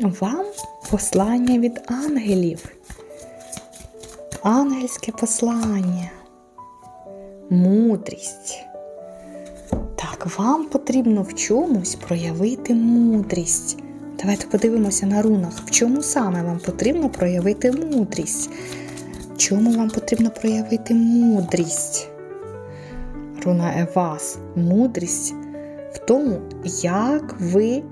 Вам послання від ангелів. Ангельське послання. Мудрість. Так, вам потрібно в чомусь проявити мудрість. Давайте подивимося на рунах. В чому саме вам потрібно проявити мудрість? В чому вам потрібно проявити мудрість? Руна Евас. Мудрість в тому, як ви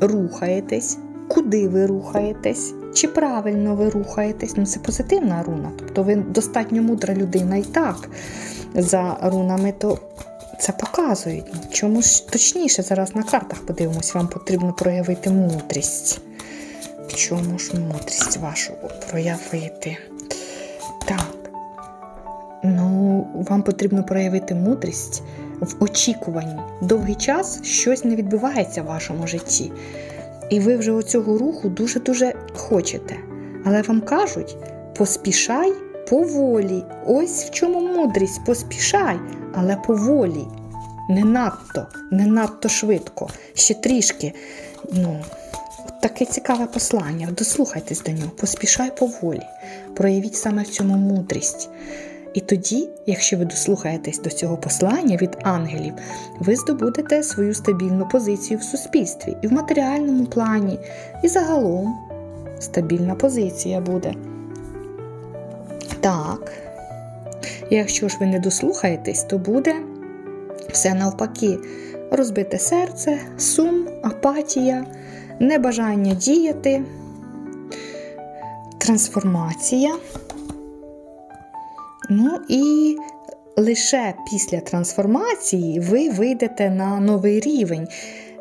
рухаєтесь, куди ви рухаєтесь, чи правильно ви рухаєтесь. Ну, це позитивна руна. Тобто ви достатньо мудра людина і так. За рунами, то це показують. Чому ж точніше зараз на картах подивимось, вам потрібно проявити мудрість. В чому ж мудрість вашу проявити? Так. Ну, вам потрібно проявити мудрість в очікуванні. Довгий час щось не відбувається в вашому житті. І ви вже оцього руху дуже-дуже хочете. Але вам кажуть, поспішай поволі. Ось в чому мудрість, поспішай, але поволі. Не надто, не надто швидко. Ще трішки. Ну, таке цікаве послання. Дослухайтесь до нього, поспішай поволі. Проявіть саме в цьому мудрість. І тоді, якщо ви дослухаєтесь до цього послання від ангелів, ви здобудете свою стабільну позицію в суспільстві і в матеріальному плані, і загалом стабільна позиція буде. Так. Якщо ж ви не дослухаєтесь, то буде все навпаки: розбите серце, сум, апатія, небажання діяти, трансформація. Ну і лише після трансформації ви вийдете на новий рівень,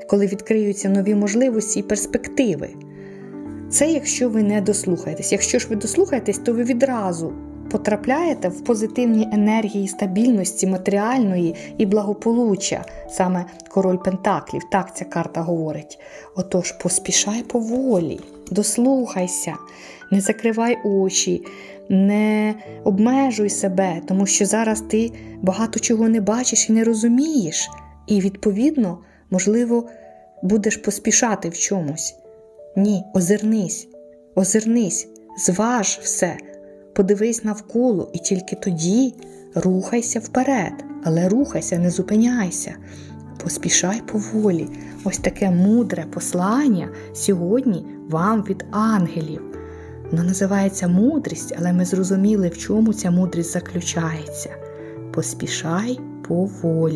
коли відкриються нові можливості і перспективи. Це якщо ви не дослухаєтесь. Якщо ж ви дослухаєтесь, то ви відразу потрапляєте в позитивні енергії стабільності, матеріальної і благополуччя, саме король Пентаклів. Так ця карта говорить. Отож, поспішай поволі, дослухайся, не закривай очі, не обмежуй себе, тому що зараз ти багато чого не бачиш і не розумієш. І, відповідно, можливо, будеш поспішати в чомусь. Ні, озирнись, озирнись, зваж все, подивись навколо і тільки тоді рухайся вперед, але рухайся, не зупиняйся. Поспішай поволі. Ось таке мудре послання сьогодні вам від ангелів. Воно називається мудрість, але ми зрозуміли, в чому ця мудрість заключається. Поспішай поволі.